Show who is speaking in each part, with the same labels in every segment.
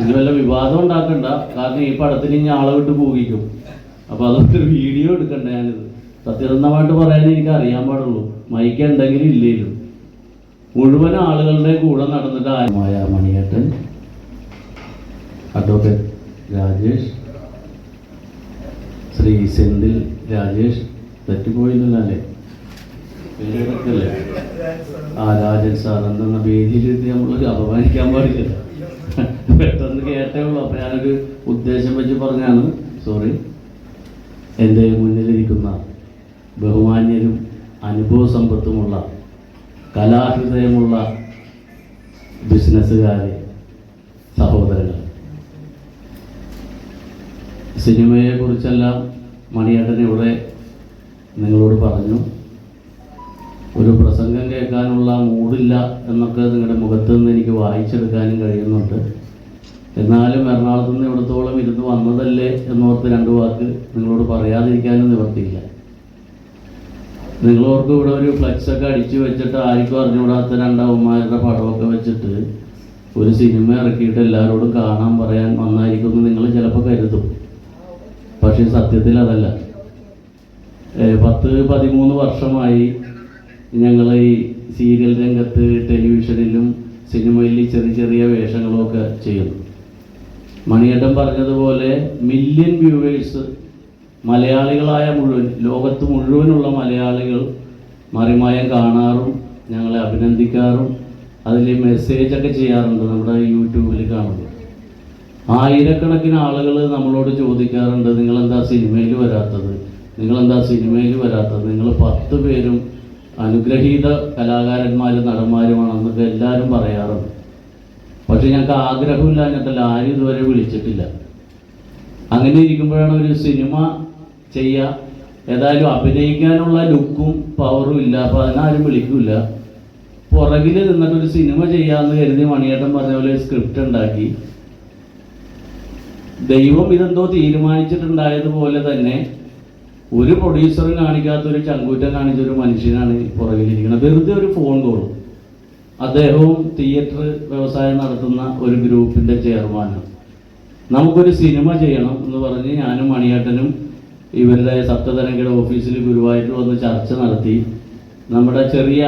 Speaker 1: ഇനി വല്ല വിവാദം ഉണ്ടാക്കണ്ട. കാരണം ഈ പടത്തിന് ഇനി ആളെ വിട്ട് പോകിക്കും. അപ്പൊ അതൊക്കെ വീഡിയോ എടുക്കണ്ട ഞാനിത്. സത്യസന്ധമായിട്ട് പറയാൻ എനിക്ക് അറിയാൻ പാടുള്ളൂ. മൈക്ക് ഉണ്ടെങ്കിലും ഇല്ലേലും. മുഴുവൻ ആളുകളുടെ കൂടെ നടന്നിട്ട് ആരുമായ മണിയേട്ടൻ അഡ്വക്കേറ്റ് രാജേഷ് ശ്രീ സെന്തിൽ രാജേഷ് തെറ്റുപോയില്ലല്ലേ ആ രാജൻ സാർ എന്തെന്ന വേദിയിലിരുത്തി നമ്മൾ അപമാനിക്കാൻ പാടില്ല പെട്ടെന്ന് കേട്ടേ ഉള്ളൂ അപ്പൊ ഞാനൊരു ഉദ്ദേശം വെച്ച് പറഞ്ഞാണ് സോറി എന്റെ മുന്നിലിരിക്കുന്ന ബഹുമാന്യരും അനുഭവ സമ്പത്തുമുള്ള കലാഹൃദയമുള്ള ബിസിനസ്സുകാരെ സഹോദരങ്ങൾ. സിനിമയെ കുറിച്ചെല്ലാം മണിയേട്ടൻ ഇവിടെ നിങ്ങളോട് പറഞ്ഞു. ഒരു പ്രസംഗം കേൾക്കാനുള്ള മൂടില്ല എന്നൊക്കെ നിങ്ങളുടെ മുഖത്ത് നിന്ന് എനിക്ക് വായിച്ചെടുക്കാനും കഴിയുന്നുണ്ട്. എന്നാലും എറണാകുളത്ത് നിന്ന് ഇവിടത്തോളം ഇരുന്ന് വന്നതല്ലേ എന്നോർത്ത് രണ്ട് വാക്ക് നിങ്ങളോട് പറയാതിരിക്കാനും നിവർത്തിയില്ല. നിങ്ങളോർക്ക് ഇവിടെ ഒരു ഫ്ലക്സൊക്കെ അടിച്ചു വെച്ചിട്ട് ആർക്കും അറിഞ്ഞുകൂടാത്ത രണ്ടവന്മാരുടെ പടമൊക്കെ വെച്ചിട്ട് ഒരു സിനിമ ഇറക്കിയിട്ട് എല്ലാവരോടും കാണാൻ പറയാൻ വന്നായിരിക്കും എന്ന് നിങ്ങൾ ചിലപ്പോൾ കരുതും. പക്ഷേ സത്യത്തിൽ അതല്ല. പത്ത് പതിമൂന്ന് വർഷമായി ഞങ്ങൾ ഈ സീരിയൽ രംഗത്ത് ടെലിവിഷനിലും സിനിമയിൽ ചെറിയ ചെറിയ വേഷങ്ങളൊക്കെ ചെയ്യുന്നു. മണിയേട്ടൻ പറഞ്ഞതുപോലെ മില്യൺ വ്യൂവേഴ്സ് മലയാളികളായ മുഴുവൻ ലോകത്ത് മുഴുവനുള്ള മലയാളികൾ മറിമായം കാണാറും ഞങ്ങളെ അഭിനന്ദിക്കാറും അതിൽ മെസ്സേജൊക്കെ ചെയ്യാറുണ്ട് നമ്മുടെ യൂട്യൂബിൽ കാണുമ്പോൾ. ആയിരക്കണക്കിന് ആളുകൾ നമ്മളോട് ചോദിക്കാറുണ്ട് നിങ്ങളെന്താ സിനിമയിൽ വരാത്തത്? നിങ്ങളെന്താ സിനിമയിൽ വരാത്തത്? നിങ്ങൾ പത്ത് പേരും അനുഗ്രഹീത കലാകാരന്മാരും നടന്മാരുമാണ് നടന്മാരുമാണെന്നൊക്കെ എല്ലാവരും പറയാറുണ്ട്. പക്ഷെ ഞങ്ങൾക്ക് ആഗ്രഹമില്ല ആഗ്രഹമില്ലാഞ്ഞിട്ടല്ല ആരും ഇതുവരെ വിളിച്ചിട്ടില്ല. അങ്ങനെ ഇരിക്കുമ്പോഴാണ് ഒരു സിനിമ ചെയ്യുക ഏതായാലും അഭിനയിക്കാനുള്ള ലുക്കും പവറും ഇല്ല അപ്പോൾ അതിനാരും വിളിക്കില്ല പുറകിൽ നിന്നിട്ട് ഒരു സിനിമ ചെയ്യാമെന്ന് കരുതി മണിയേട്ടൻ പറഞ്ഞ പോലെ സ്ക്രിപ്റ്റ് ഉണ്ടാക്കി. ദൈവം ഇതെന്തോ തീരുമാനിച്ചിട്ടുണ്ടായതുപോലെ തന്നെ ഒരു പ്രൊഡ്യൂസറും കാണിക്കാത്ത ഒരു ചങ്കൂറ്റം കാണിച്ച ഒരു മനുഷ്യനാണ് പുറകിലിരിക്കുന്നത് വെറുതെ ഒരു ഫോൺ കോളും അദ്ദേഹവും തിയേറ്റർ വ്യവസായം നടത്തുന്ന ഒരു ഗ്രൂപ്പിന്റെ ചെയർമാനാണ് നമുക്കൊരു സിനിമ ചെയ്യണം എന്ന് പറഞ്ഞ് ഞാനും മണിയേട്ടനും ഇവരുടെ സപ്തതരംഗയുടെ ഓഫീസിൽ ഗുരുവായൂർ വന്ന് ചർച്ച നടത്തി. നമ്മുടെ ചെറിയ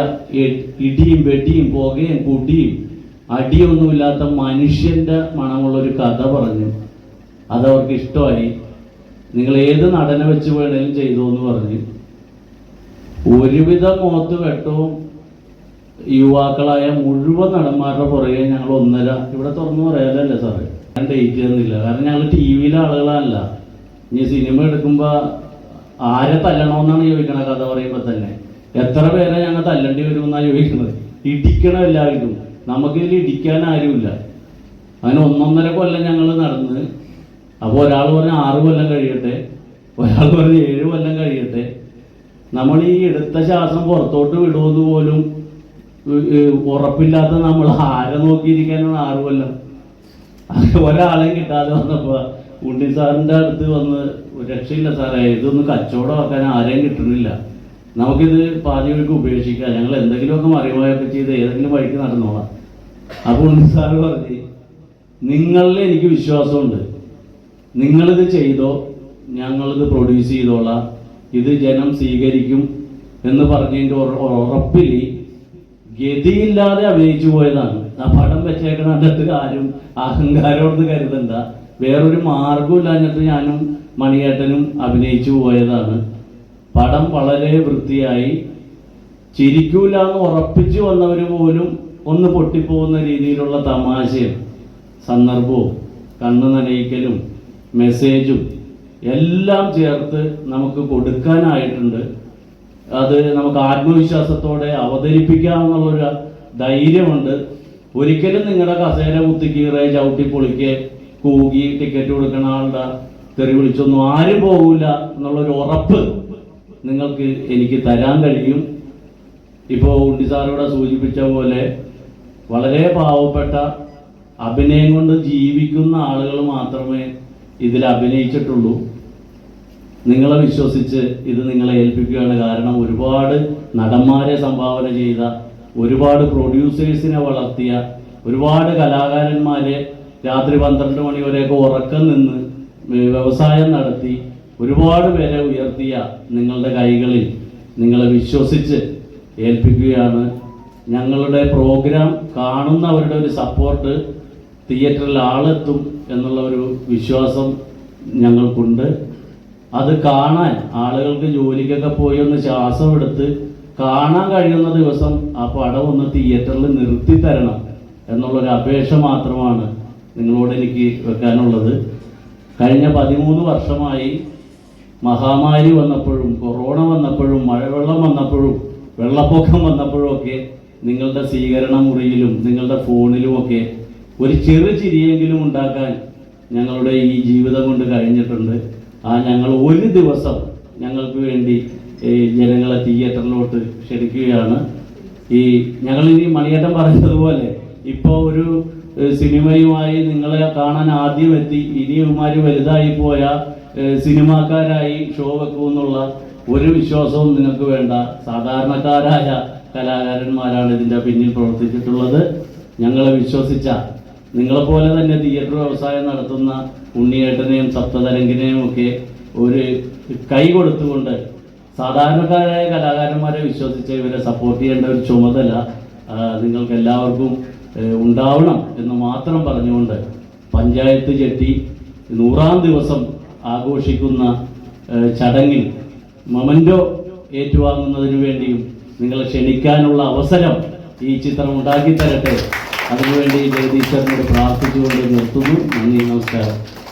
Speaker 1: ഇടിയും വെടിയും പുകയും കുടിയും അടിയൊന്നുമില്ലാത്ത മനുഷ്യന്റെ മണമുള്ള ഒരു കഥ പറഞ്ഞു. അതവർക്ക് ഇഷ്ടമായി നിങ്ങൾ ഏത് നടനെ വെച്ച് വേണേലും ചെയ്തു എന്ന് പറഞ്ഞ് ഒരുവിധ മുഖത്ത് വെട്ടവും യുവാക്കളായ മുഴുവൻ നടന്മാരുടെ പുറകെ ഞങ്ങൾ ഒന്നര ഇവിടെ തുറന്നു പറയാനല്ലേ സാറേ? ഞാൻ ഡേറ്റ് ചെയ്യുന്നില്ല കാരണം ഞങ്ങൾ ടി വിയിലെ ആളുകളല്ല ഇനി സിനിമ എടുക്കുമ്പോൾ ആരെ തല്ലണമെന്നാണ് ചോദിക്കണ കഥ പറയുമ്പോൾ തന്നെ. എത്ര പേരെ ഞങ്ങൾ തല്ലണ്ടി വരുമെന്നാണ് ചോദിക്കുന്നത് ഇടിക്കണം എല്ലാവർക്കും നമുക്കിതിൽ ഇടിക്കാൻ ആരുമില്ല. അങ്ങനെ ഒന്നൊന്നര കൊല്ലം ഞങ്ങൾ നടന്ന് അപ്പോൾ ഒരാൾ പറഞ്ഞ ആറ് കൊല്ലം കഴിയട്ടെ ഒരാൾ പറഞ്ഞ ഏഴ് കൊല്ലം കഴിയട്ടെ. നമ്മൾ ഈ എടുത്ത ശ്വാസം പുറത്തോട്ട് വിടുമെന്ന് പോലും ഉറപ്പില്ലാത്ത നമ്മൾ ആരെ നോക്കിയിരിക്കാനാണ് ആറ് കൊല്ലം? ഒരാളെ കിട്ടാതെ വന്നപ്പോ ഉണ്ണി സാറിന്റെ അടുത്ത് വന്ന് "ഒരു രക്ഷയില്ല സാറേ ഇതൊന്നും കച്ചവടമാക്കാൻ ആരെയും കിട്ടുന്നില്ല. നമുക്കിത് പാതി വഴിക്ക് ഉപേക്ഷിക്കാം. ഞങ്ങൾ എന്തെങ്കിലുമൊക്കെ മറിവായൊക്കെ ചെയ്ത് ഏതെങ്കിലും വഴിക്ക് നടന്നോളാം. അപ്പൊ ഉണ്ണി സാറ് പറഞ്ഞു നിങ്ങളിൽ എനിക്ക് വിശ്വാസമുണ്ട്. നിങ്ങളിത് ചെയ്തോ ഞങ്ങളിത് പ്രൊഡ്യൂസ് ചെയ്തോളാം. ഇത് ജനം സ്വീകരിക്കും എന്ന് പറഞ്ഞതിന്റെ ഉറ- ഉറപ്പിൽ ഗതിയില്ലാതെ അഭിനയിച്ചു പോയതാണ്. ആ പടം വെച്ചേക്കണ അതിനകത്ത് ആരും അഹങ്കാരോട് കരുതണ്ട. വേറൊരു മാർഗമില്ലാഞ്ഞിട്ട് ഞാനും മണിയേട്ടനും അഭിനയിച്ചു പോയതാണ്. പടം വളരെ വൃത്തിയായി. ചിരിക്കൂല എന്ന് ഉറപ്പിച്ചു വന്നവർ പോലും ഒന്ന് പൊട്ടിപ്പോകുന്ന രീതിയിലുള്ള തമാശയും സന്ദർഭവും കണ്ണു നനയിക്കലും മെസ്സേജും എല്ലാം ചേർത്ത് നമുക്ക് കൊടുക്കാനായിട്ടുണ്ട്. അത് നമുക്ക് ആത്മവിശ്വാസത്തോടെ അവതരിപ്പിക്കാമെന്നുള്ളൊരു ധൈര്യമുണ്ട്. ഒരിക്കലും നിങ്ങളുടെ കസേര കുത്തിക്കീറെ ചവിട്ടി പൊളിക്ക് കൂകി ടിക്കറ്റ് കൊടുക്കുന്ന ആളുടെ തെറി വിളിച്ചൊന്നും ആരും പോകില്ല എന്നുള്ളൊരു ഉറപ്പ് നിങ്ങൾക്ക് എനിക്ക് തരാൻ കഴിയും. ഇപ്പോൾ ഉണ്ണി സാറിവിടെ സൂചിപ്പിച്ച പോലെ വളരെ പാവപ്പെട്ട അഭിനയം കൊണ്ട് ജീവിക്കുന്ന ആളുകൾ മാത്രമേ ഇതിൽ അഭിനയിച്ചിട്ടുള്ളൂ. നിങ്ങളെ വിശ്വസിച്ച് ഇത് നിങ്ങളെ ഏൽപ്പിക്കുകയാണ് കാരണം ഒരുപാട് നടന്മാരെ സംഭാവന ചെയ്ത ഒരുപാട് പ്രൊഡ്യൂസേഴ്സിനെ വളർത്തിയ ഒരുപാട് കലാകാരന്മാരെ രാത്രി പന്ത്രണ്ട് മണി വരെയൊക്കെ ഉറക്കം നിന്ന് വ്യവസായം നടത്തി ഒരുപാട് പേരെ ഉയർത്തിയ നിങ്ങളുടെ കൈകളിൽ നിങ്ങളെ വിശ്വസിച്ച് ഏൽപ്പിക്കുകയാണ്. ഞങ്ങളുടെ പ്രോഗ്രാം കാണുന്നവരുടെ ഒരു സപ്പോർട്ട് തിയേറ്ററിൽ ആളെത്തും. എന്നുള്ള ഒരു വിശ്വാസം ഞങ്ങൾക്കുണ്ട്. അത് കാണാൻ ആളുകൾക്ക് ജോലിക്കൊക്കെ പോയി ഒന്ന് ശ്വാസം എടുത്ത് കാണാൻ കഴിയുന്ന ദിവസം ആ പടം ഒന്ന് തിയേറ്ററിൽ നിർത്തി തരണം എന്നുള്ളൊരു അപേക്ഷ മാത്രമാണ് നിങ്ങളോട് എനിക്ക് വെക്കാനുള്ളത്. കഴിഞ്ഞ പതിമൂന്ന് വർഷമായി മഹാമാരി വന്നപ്പോഴും കൊറോണ വന്നപ്പോഴും മഴവെള്ളം വന്നപ്പോഴും വെള്ളപ്പൊക്കം വന്നപ്പോഴും ഒക്കെ നിങ്ങളുടെ സ്വീകരണ മുറിയിലും നിങ്ങളുടെ ഫോണിലുമൊക്കെ ഒരു ചെറു ചിരിയെങ്കിലും ഉണ്ടാക്കാൻ ഞങ്ങളുടെ ഈ ജീവിതം കൊണ്ട് കഴിഞ്ഞിട്ടുണ്ട്. ആ ഞങ്ങൾ ഒരു ദിവസം ഞങ്ങൾക്ക് വേണ്ടി ജനങ്ങളെ തിയേറ്ററിലോട്ട് ക്ഷണിക്കുകയാണ്. ഈ ഞങ്ങൾ ഇനി മണിയേട്ടൻ പറഞ്ഞതുപോലെ ഇപ്പോൾ ഒരു സിനിമയുമായി നിങ്ങളെ കാണാൻ ആദ്യം എത്തി ഇനി ഇവന്മാര് വലുതായി പോയ സിനിമാക്കാരായി ഷോ വെക്കുമെന്നുള്ള ഒരു വിശ്വാസവും നിങ്ങൾക്ക് വേണ്ട. സാധാരണക്കാരായ കലാകാരന്മാരാണ് ഇതിന്റെ പിന്നിൽ പ്രവർത്തിച്ചിട്ടുള്ളത്. ഞങ്ങളെ വിശ്വസിച്ച നിങ്ങളെപ്പോലെ തന്നെ തിയേറ്റർ വ്യവസായം നടത്തുന്ന ഉണ്ണിയേട്ടനെയും സപ്തതരംഗിനെയും ഒക്കെ ഒരു കൈ കൊടുത്തുകൊണ്ട് സാധാരണക്കാരായ കലാകാരന്മാരെ വിശ്വസിച്ച് ഇവരെ സപ്പോർട്ട് ചെയ്യേണ്ട ഒരു ചുമതല നിങ്ങൾക്ക് എല്ലാവർക്കും ഉണ്ടാവണം എന്ന് മാത്രം പറഞ്ഞുകൊണ്ട് പഞ്ചായത്ത് ചെട്ടി നൂറാം ദിവസം ആഘോഷിക്കുന്ന ചടങ്ങിൽ മൊമന്റോ ഏറ്റുവാങ്ങുന്നതിന് വേണ്ടിയും നിങ്ങളെ ക്ഷണിക്കാനുള്ള അവസരം ഈ ചിത്രം ഉണ്ടാക്കി തരട്ടെ അതിനുവേണ്ടി ജഗദീശ്വരനോട് പ്രാർത്ഥിച്ചുകൊണ്ട് നിർത്തുന്നു. നന്ദി നമസ്കാരം.